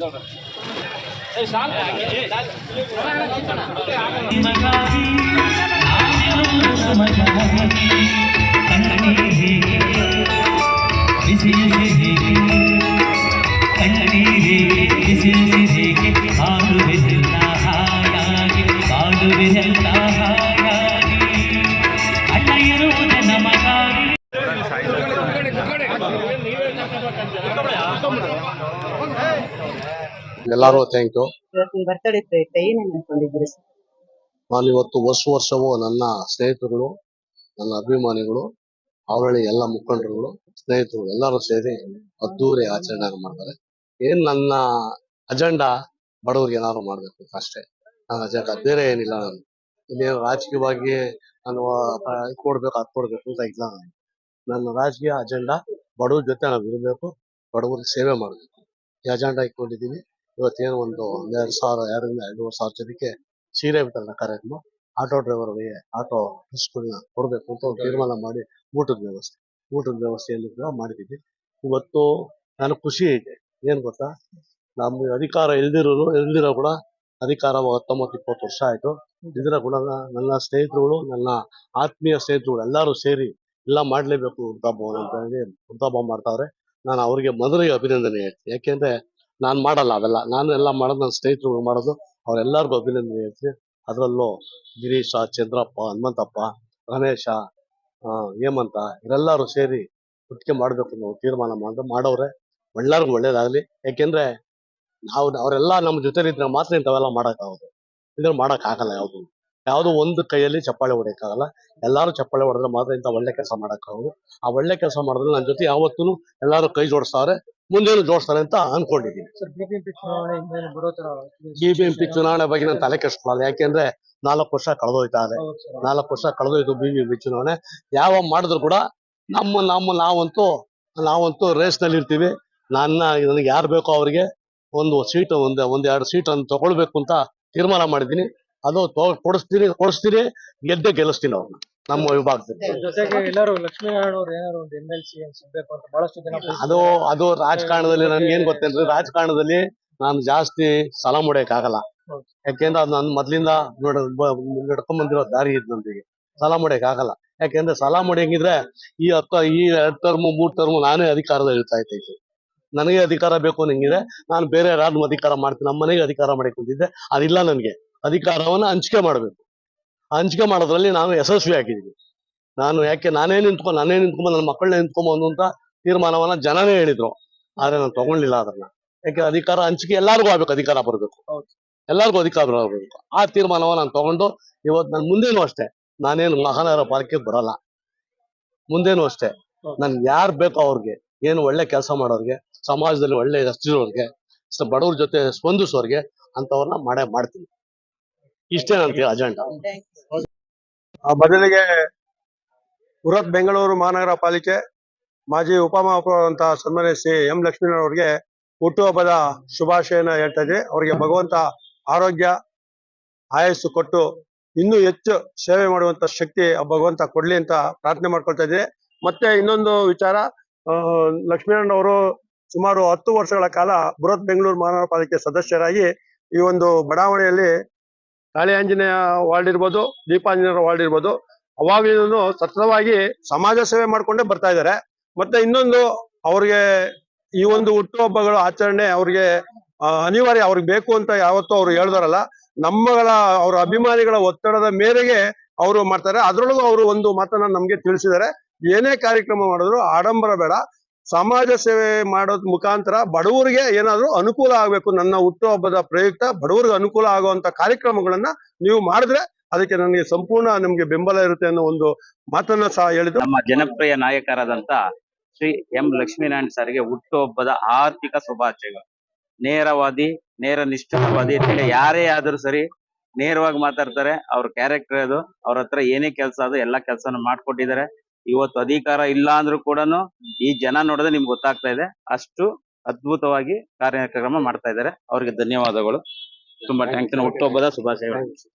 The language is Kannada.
ನೋಡ್ರಿ ಎಲ್ಲರೂ ಥ್ಯಾಂಕ್ ಯು ನಾನು ಇವತ್ತು ವರ್ಷ ವರ್ಷವೂ ನನ್ನ ಸ್ನೇಹಿತರುಗಳು ನನ್ನ ಅಭಿಮಾನಿಗಳು ಅವರಲ್ಲಿ ಎಲ್ಲ ಮುಖಂಡರುಗಳು ಸ್ನೇಹಿತರು ಎಲ್ಲರೂ ಸೇರಿ ಅದ್ದೂರಿ ಆಚರಣೆ ಮಾಡ್ತಾರೆ. ಏನ್ ನನ್ನ ಅಜೆಂಡಾ ಬಡವ್ರಿಗೆ ಏನಾದ್ರು ಮಾಡ್ಬೇಕು ಅಷ್ಟೇ. ನನ್ನ ಅಜೆಂಡಾ ಬೇರೆ ಏನಿಲ್ಲ ನಾನು. ಇನ್ನೇನು ರಾಜಕೀಯವಾಗಿ ನಾನು ಕೊಡ್ಬೇಕು ಅದ್ ಕೊಡ್ಬೇಕು ಅಂತ ಇಲ್ಲ ನಾನು. ನನ್ನ ರಾಜಕೀಯ ಅಜೆಂಡಾ ಬಡವ್ರ ಜೊತೆ ನಾವು ಇರಬೇಕು ಬಡವ್ರಿಗೆ ಸೇವೆ ಮಾಡಬೇಕು. ಈ ಅಜೆಂಡಾ ಇಟ್ಕೊಂಡಿದ್ದೀನಿ. ಇವತ್ತೇನು ಒಂದು ಒಂದೆರಡು ಸಾವಿರ, ಎರಡರಿಂದ ಎರಡೂವರೆ ಸಾವಿರ ಜನಕ್ಕೆ ಸೀರೆ ವಿತರಣಾ ಕಾರ್ಯಕ್ರಮ, ಆಟೋ ಡ್ರೈವರ್ಗೆ ಆಟೋ ಬಸ್ಗಳನ್ನ ಕೊಡಬೇಕು ಅಂತ ಒಂದು ತೀರ್ಮಾನ ಮಾಡಿ ಊಟದ ವ್ಯವಸ್ಥೆ, ಊಟದ ವ್ಯವಸ್ಥೆಯನ್ನು ಕೂಡ ಮಾಡಿದ್ದೀವಿ. ಇವತ್ತು ನನಗೆ ಖುಷಿ ಇದೆ. ಏನ್ ಗೊತ್ತಾ? ನಮ್ಮ ಅಧಿಕಾರ ಇಲ್ದಿರೋರು, ಇಲ್ದಿರೋ ಕೂಡ ಅಧಿಕಾರ ಹತ್ತೊಂಬತ್ತು, ಇಪ್ಪತ್ತು ವರ್ಷ ಆಯ್ತು. ಇದರ ಕೂಡ ನನ್ನ ಸ್ನೇಹಿತರುಗಳು, ನನ್ನ ಆತ್ಮೀಯ ಸ್ನೇಹಿತರುಗಳು ಎಲ್ಲರೂ ಸೇರಿ ಎಲ್ಲ ಮಾಡ್ಲೇಬೇಕು ವೃದ್ಧಾಭವನ ಅಂತ ಹೇಳಿ ವೃದ್ಧಾಭವ ಮಾಡ್ತಾವ್ರೆ. ನಾನು ಅವರಿಗೆ ಮೊದಲಿಗೆ ಅಭಿನಂದನೆ ಹೇಳ್ತೀನಿ. ಯಾಕೆಂದ್ರೆ ನಾನ್ ಮಾಡಲ್ಲ ಅವೆಲ್ಲ. ನಾನು ಎಲ್ಲ ಮಾಡೋದು ನನ್ನ ಸ್ನೇಹಿತರು ಮಾಡೋದು, ಅವ್ರೆಲ್ಲರಿಗೂ ಅಭಿನಂದನೆ ಹೇಳ್ತೀನಿ. ಅದರಲ್ಲೂ ಗಿರೀಶ, ಚಂದ್ರಪ್ಪ, ಹನುಮಂತಪ್ಪ, ರಮೇಶ ಹೇಮಂತ, ಇವರೆಲ್ಲರೂ ಸೇರಿ ಒಟ್ಟಿಗೆ ಮಾಡ್ಬೇಕು ನಾವು ತೀರ್ಮಾನ ಮಾಡಿದ್ರೆ ಮಾಡೋರೆ ಎಲ್ಲರಿಗೂ ಒಳ್ಳೇದಾಗಲಿ. ಯಾಕೆಂದ್ರೆ ನಾವು ಅವರೆಲ್ಲ ನಮ್ಮ ಜೊತೆಲಿದ್ರೆ ಮಾತ್ರ ಇಂಥವೆಲ್ಲ ಮಾಡೋಕ್ಕಾಗೋದು. ಇದ್ರೆ ಮಾಡೋಕ್ಕಾಗಲ್ಲ ಯಾವ್ದು. ಯಾವ್ದು ಒಂದು ಕೈಯಲ್ಲಿ ಚಪ್ಪಾಳೆ ಹೊಡೆಯಕ್ಕಾಗಲ್ಲ. ಎಲ್ಲಾರು ಚಪ್ಪಾಳೆ ಹೊಡೆದ್ರೆ ಮಾತ್ರ ಇಂಥ ಒಳ್ಳೆ ಕೆಲಸ ಮಾಡೋಕ್ಕಾಗೋದು. ಆ ಒಳ್ಳೆ ಕೆಲಸ ಮಾಡಿದ್ರೆ ನನ್ನ ಜೊತೆ ಯಾವತ್ತೂ ಎಲ್ಲರೂ ಕೈ ಜೋಡಿಸ್ತಾರೆ. ಮುಂದೇನು ಜೋಡಿಸ್ತಾರೆ ಅಂತ ಅನ್ಕೊಂಡಿದ್ದೀನಿ. ಬಿಬಿಎಂಪಿ ಚುನಾವಣೆ ಬಗ್ಗೆ ನಾನು ತಲೆ ಕೆಡಿಸ್ಕೊಳ್ಳಲ್ಲ ಯಾಕೆಂದ್ರೆ ನಾಲ್ಕು ವರ್ಷ ಕಳೆದೋಯ್ತಾರೆ ನಾಲ್ಕು ವರ್ಷ ಕಳೆದೋಯ್ತು ಬಿಬಿಎಂಪಿ ಚುನಾವಣೆ. ಯಾವ ಮಾಡಿದ್ರು ಕೂಡ ನಮ್ಮ ನಮ್ಮ ನಾವಂತೂ ನಾವಂತೂ ರೇಸ್ನಲ್ಲಿ ಇರ್ತೀವಿ. ನನ್ನ ನನಗೆ ಯಾರು ಬೇಕೋ ಅವರಿಗೆ ಒಂದು ಸೀಟ್ ಒಂದು ಒಂದೆರಡು ಎರಡು ಸೀಟ್ ಅನ್ನು ತಗೊಳ್ಬೇಕು ಅಂತ ತೀರ್ಮಾನ ಮಾಡಿದ್ದೀನಿ. ಅದು ಕೊಡಿಸ್ತೀನಿ ಕೊಡಿಸ್ತೀನಿ ಗೆದ್ದೆ ಗೆಲ್ಲಿಸ್ತೀನಿ ಅವ್ರನ್ನ. ನಮ್ಮ ವಿಭಾಗದಲ್ಲಿ. ಜೊತೆಗೆ ಎಲ್ಲರೂ ಲಕ್ಷ್ಮೀನಾರಾಯಣ ಅವ್ರು ಏನಾದ್ರು ಒಂದು ಎಂ ಎಲ್ ಸಿ ಸಿಗ್ಬೇಕು ಅಂತ ಬಹಳಷ್ಟು ಜನ ಅದು ಅದು ರಾಜಕಾರಣದಲ್ಲಿ ನನ್ಗೆ ಏನ್ ಗೊತ್ತೇನ್ರಿ? ರಾಜಕಾರಣದಲ್ಲಿ ನಾನು ಜಾಸ್ತಿ ಸಲ ಆಗಲ್ಲ ಹೌದು. ಯಾಕೆಂದ್ರೆ ಅದು ನಾನು ಮೊದ್ಲಿಂದ ನೋಡ ನಡ್ಕೊಂಡ್ ಬಂದಿರೋ ದಾರಿ ಇದ್ ನಂದಿಗೆ. ಸಾಲ ಆಗಲ್ಲ ಯಾಕೆಂದ್ರೆ ಸಾಲ ಮುಡಿಯಂಗಿದ್ರೆ ಈ ಹತ್ತ ಈ ಎರಡ್ ಟರ್ಮ್ ಮೂರ್ ಟರ್ಮ್ ನಾನೇ ಅಧಿಕಾರದಲ್ಲಿ ಇರ್ತಾ ಇದ್ದೆ. ನನಗೆ ಅಧಿಕಾರ ಬೇಕು ನಂಗಿದೆ ನಾನು ಬೇರೆ ಯಾರು ಅಧಿಕಾರ ಮಾಡ್ತೀನಿ ನಮ್ಮ ಮನೆಗೆ ಅಧಿಕಾರ ಮಾಡಿಕೊಂಡಿದ್ದೆ. ಕುಂತಿದ್ದೆ ಅದಿಲ್ಲ ನನಗೆ. ಅಧಿಕಾರವನ್ನ ಹಂಚಿಕೆ ಮಾಡಬೇಕು. ಹಂಚಿಕೆ ಮಾಡೋದ್ರಲ್ಲಿ ನಾನು ಯಶಸ್ವಿ ಆಗಿದ್ದೀನಿ. ನಾನು ಯಾಕೆ ನಾನೇ ನಿಂತ್ಕೊಂಡು ನಾನೇ ನಿಂತ್ಕೊಂಡು ನನ್ನ ಮಕ್ಕಳನ್ನೇ ನಿಂತ್ಕೊಂಬಂದು ಅಂತ ತೀರ್ಮಾನವನ್ನ ಜನನೇ ಹೇಳಿದ್ರು. ಆದ್ರೆ ನಾನು ತಗೊಂಡಿಲ್ಲ ಅದನ್ನ. ಯಾಕೆ ಅಧಿಕಾರ ಹಂಚಿಕೆ ಎಲ್ಲಾರ್ಗೂ ಆಗ್ಬೇಕು ಅಧಿಕಾರ ಬರಬೇಕು. ಎಲ್ಲರಿಗೂ ಅಧಿಕಾರ ಬರಬೇಕು. ಆ ತೀರ್ಮಾನವನ್ನ ನಾನು ತಗೊಂಡು ಇವತ್ತು ನಾನು ಮುಂದೇನು ಅಷ್ಟೇ ನಾನೇನು ಮಹಾನಗರ ಪಾಲಿಕೆ ಬರಲ್ಲ. ಮುಂದೇನು ಅಷ್ಟೇ ನನ್ ಯಾರು ಬೇಕೋ ಅವ್ರಿಗೆ ಏನು ಒಳ್ಳೆ ಕೆಲಸ ಮಾಡೋರ್ಗೆ ಸಮಾಜದಲ್ಲಿ ಒಳ್ಳೆ ಸ- ಬಡವ್ರ ಜೊತೆ ಸ್ಪಂದಿಸೋರ್ಗೆ ಅಂತವ್ರನ್ನ ಮಾಡೇ ಮಾಡ್ತೀನಿ. ಇಷ್ಟೇ ನನ್ನ ಅಜೆಂಡಾ ಆ ಬದಲಿಗೆ ಬೃಹತ್ ಬೆಂಗಳೂರು ಮಹಾನಗರ ಪಾಲಿಕೆ ಮಾಜಿ ಉಪಮಹಾಪೌರಂತ ಸನ್ಮಾನ್ಯ ಶ್ರೀ ಎಂ ಲಕ್ಷ್ಮೀನಾರಾಯಣ ಅವರಿಗೆ ಹುಟ್ಟುಹಬ್ಬದ ಶುಭಾಶಯನ ಹೇಳ್ತಾ ಇದ್ದೆ. ಅವರಿಗೆ ಭಗವಂತ ಆರೋಗ್ಯ ಆಯಸ್ಸು ಕೊಟ್ಟು ಇನ್ನೂ ಹೆಚ್ಚು ಸೇವೆ ಮಾಡುವಂತ ಶಕ್ತಿ ಆ ಭಗವಂತ ಕೊಡ್ಲಿ ಅಂತ ಪ್ರಾರ್ಥನೆ ಮಾಡ್ಕೊಳ್ತಾ ಇದ್ದೆ. ಮತ್ತೆ ಇನ್ನೊಂದು ವಿಚಾರ ಲಕ್ಷ್ಮೀನಾರಾಯಣ ಅವರು ಸುಮಾರು ಹತ್ತು ವರ್ಷಗಳ ಕಾಲ ಬೃಹತ್ ಬೆಂಗಳೂರು ಮಹಾನಗರ ಪಾಲಿಕೆ ಸದಸ್ಯರಾಗಿ ಈ ಒಂದು ಬಡಾವಣೆಯಲ್ಲಿ ಕಾಳಿ ಆಂಜನೇಯ ವಾರ್ಡ್ ಇರ್ಬೋದು, ದೀಪಾಂಜನೇಯರ ವಾರ್ಡ್ ಇರ್ಬೋದು ಅವಾಗಲೂ ಸತತವಾಗಿ ಸಮಾಜ ಸೇವೆ ಮಾಡ್ಕೊಂಡೇ ಬರ್ತಾ ಇದ್ದಾರೆ. ಮತ್ತೆ ಇನ್ನೊಂದು, ಅವ್ರಿಗೆ ಈ ಒಂದು ಹುಟ್ಟುಹಬ್ಬಗಳ ಆಚರಣೆ ಅವ್ರಿಗೆ ಅನಿವಾರ್ಯ ಅವ್ರಿಗೆ ಬೇಕು ಅಂತ ಯಾವತ್ತೂ ಅವ್ರು ಹೇಳ್ದಾರಲ್ಲ, ನಮ್ಮಗಳ, ಅವರ ಅಭಿಮಾನಿಗಳ ಒತ್ತಡದ ಮೇರೆಗೆ ಅವರು ಮಾಡ್ತಾರೆ. ಅದರೊಳಗೂ ಅವರು ಒಂದು ಮಾತನ್ನ ನಮ್ಗೆ ತಿಳಿಸಿದ್ದಾರೆ. ಏನೇ ಕಾರ್ಯಕ್ರಮ ಮಾಡಿದ್ರು ಆಡಂಬರ ಬೇಡ. ಸಮಾಜ ಸೇವೆ ಮಾಡೋದ್ ಮುಖಾಂತರ ಬಡವರಿಗೆ ಏನಾದ್ರು ಅನುಕೂಲ ಆಗ್ಬೇಕು ನನ್ನ ಹುಟ್ಟುಹಬ್ಬದ ಪ್ರಯುಕ್ತ ಬಡವರಿಗೆ ಅನುಕೂಲ ಆಗುವಂತ ಕಾರ್ಯಕ್ರಮಗಳನ್ನ ನೀವು ಮಾಡಿದ್ರೆ ಅದಕ್ಕೆ ನನಗೆ ಸಂಪೂರ್ಣ ನಿಮ್ಗೆ ಬೆಂಬಲ ಇರುತ್ತೆ ಅನ್ನೋ ಒಂದು ಮಾತನ್ನ ಸಹ ಹೇಳಿದ್ರು. ನಮ್ಮ ಜನಪ್ರಿಯ ನಾಯಕರಾದಂತ ಶ್ರೀ ಎಂ ಲಕ್ಷ್ಮೀನಾರಾಯಣ ಸರ್ಗೆ ಹುಟ್ಟುಹಬ್ಬದ ಆರ್ಥಿಕ ಶುಭಾಶಯಗಳು. ನೇರವಾದಿ, ನೇರ ಅಂತೇಳಿ ಯಾರೇ ಆದ್ರೂ ಸರಿ ನೇರವಾಗಿ ಮಾತಾಡ್ತಾರೆ. ಅವ್ರ ಕ್ಯಾರೆಕ್ಟರ್ ಅದು, ಅವ್ರ ಹತ್ರ ಏನೇ ಕೆಲಸ ಅದು ಎಲ್ಲಾ ಕೆಲಸನ ಮಾಡ್ಕೊಟ್ಟಿದ್ದಾರೆ. ಇವತ್ತು ಅಧಿಕಾರ ಇಲ್ಲ ಅಂದ್ರೂ ಕೂಡ ಈ ಜನ ನೋಡಿದ್ರೆ ನಿಮ್ಗೆ ಗೊತ್ತಾಗ್ತಾ ಇದೆ. ಅಷ್ಟು ಅದ್ಭುತವಾಗಿ ಕಾರ್ಯಕ್ರಮ ಮಾಡ್ತಾ ಇದ್ದಾರೆ. ಅವರಿಗೆ ಧನ್ಯವಾದಗಳು. ತುಂಬಾ ಥ್ಯಾಂಕ್ಸ್ ಹುಟ್ಟುಹಬ್ಬದ ಶುಭಾಶಯಗಳು.